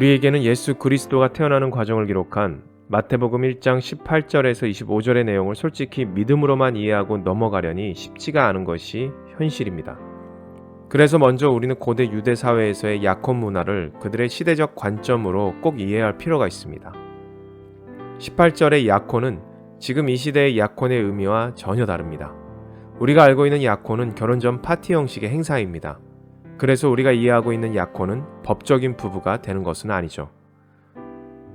우리에게는 예수 그리스도가 태어나는 과정을 기록한 마태복음 1장 18절에서 25절의 내용을 솔직히 믿음으로만 이해하고 넘어가려니 쉽지가 않은 것이 현실입니다. 그래서 먼저 우리는 고대 유대 사회에서의 약혼 문화를 그들의 시대적 관점으로 꼭 이해할 필요가 있습니다. 18절의 약혼은 지금 이 시대의 약혼의 의미와 전혀 다릅니다. 우리가 알고 있는 약혼은 결혼 전 파티 형식의 행사입니다. 그래서 우리가 이해하고 있는 약혼은 법적인 부부가 되는 것은 아니죠.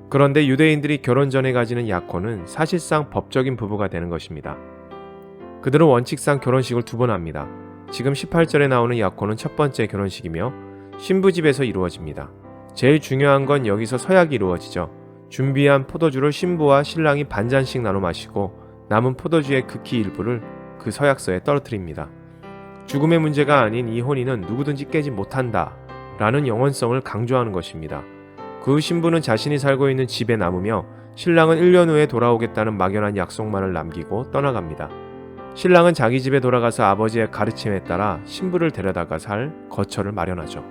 그런데 유대인들이 결혼 전에 가지는 약혼은 사실상 법적인 부부가 되는 것입니다. 그들은 원칙상 결혼식을 두 번 합니다. 지금 18절에 나오는 약혼은 첫 번째 결혼식이며 신부집에서 이루어집니다. 제일 중요한 건 여기서 서약이 이루어지죠. 준비한 포도주를 신부와 신랑이 반잔씩 나눠 마시고 남은 포도주의 극히 일부를 그 서약서에 떨어뜨립니다. 죽음의 문제가 아닌 이 혼인은 누구든지 깨지 못한다 라는 영원성을 강조하는 것입니다. 그 신부는 자신이 살고 있는 집에 남으며 신랑은 1년 후에 돌아오겠다는 막연한 약속만을 남기고 떠나갑니다. 신랑은 자기 집에 돌아가서 아버지의 가르침에 따라 신부를 데려다가 살 거처를 마련하죠.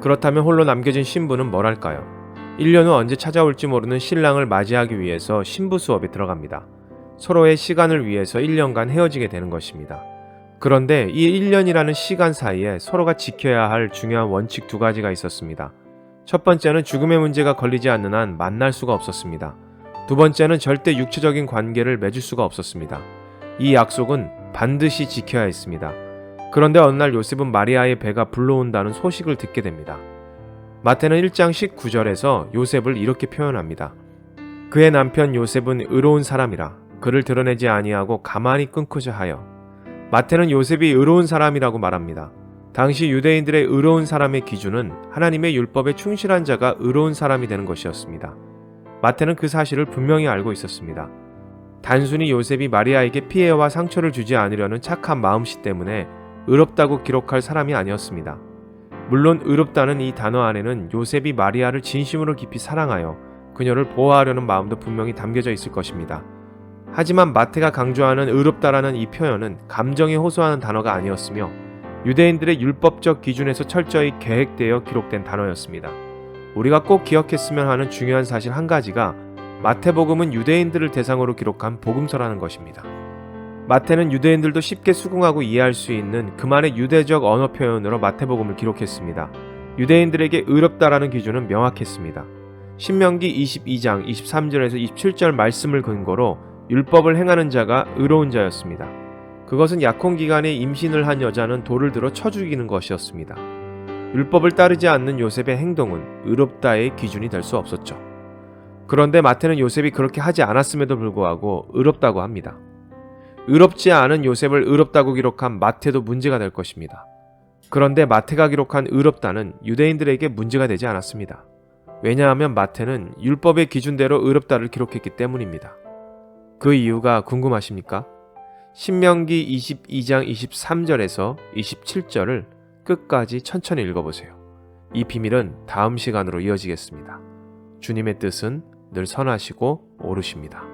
그렇다면 홀로 남겨진 신부는 뭘 할까요? 1년 후 언제 찾아올지 모르는 신랑을 맞이하기 위해서 신부 수업에 들어갑니다. 서로의 시간을 위해서 1년간 헤어지게 되는 것입니다. 그런데 이 1년이라는 시간 사이에 서로가 지켜야 할 중요한 원칙 두 가지가 있었습니다. 첫 번째는 죽음의 문제가 걸리지 않는 한 만날 수가 없었습니다. 두 번째는 절대 육체적인 관계를 맺을 수가 없었습니다. 이 약속은 반드시 지켜야 했습니다. 그런데 어느 날 요셉은 마리아의 배가 불러온다는 소식을 듣게 됩니다. 마태는 1장 19절에서 요셉을 이렇게 표현합니다. 그의 남편 요셉은 의로운 사람이라 그를 드러내지 아니하고 가만히 끊고자 하여 마태는 요셉이 의로운 사람이라고 말합니다. 당시 유대인들의 의로운 사람의 기준은 하나님의 율법에 충실한 자가 의로운 사람이 되는 것이었습니다. 마태는 그 사실을 분명히 알고 있었습니다. 단순히 요셉이 마리아에게 피해와 상처를 주지 않으려는 착한 마음씨 때문에 의롭다고 기록할 사람이 아니었습니다. 물론 의롭다는 이 단어 안에는 요셉이 마리아를 진심으로 깊이 사랑하여 그녀를 보호하려는 마음도 분명히 담겨져 있을 것입니다. 하지만 마태가 강조하는 의롭다라는 이 표현은 감정에 호소하는 단어가 아니었으며 유대인들의 율법적 기준에서 철저히 계획되어 기록된 단어였습니다. 우리가 꼭 기억했으면 하는 중요한 사실 한 가지가 마태복음은 유대인들을 대상으로 기록한 복음서라는 것입니다. 마태는 유대인들도 쉽게 수긍하고 이해할 수 있는 그만의 유대적 언어 표현으로 마태복음을 기록했습니다. 유대인들에게 의롭다라는 기준은 명확했습니다. 신명기 22장 23절에서 27절 말씀을 근거로 율법을 행하는 자가 의로운 자였습니다. 그것은 약혼 기간에 임신을 한 여자는 돌을 들어 쳐 죽이는 것이었습니다. 율법을 따르지 않는 요셉의 행동은 의롭다의 기준이 될 수 없었죠. 그런데 마태는 요셉이 그렇게 하지 않았음에도 불구하고 의롭다고 합니다. 의롭지 않은 요셉을 의롭다고 기록한 마태도 문제가 될 것입니다. 그런데 마태가 기록한 의롭다는 유대인들에게 문제가 되지 않았습니다. 왜냐하면 마태는 율법의 기준대로 의롭다를 기록했기 때문입니다. 그 이유가 궁금하십니까? 신명기 22장 23절에서 27절을 끝까지 천천히 읽어보세요. 이 비밀은 다음 시간으로 이어지겠습니다. 주님의 뜻은 늘 선하시고 옳으십니다.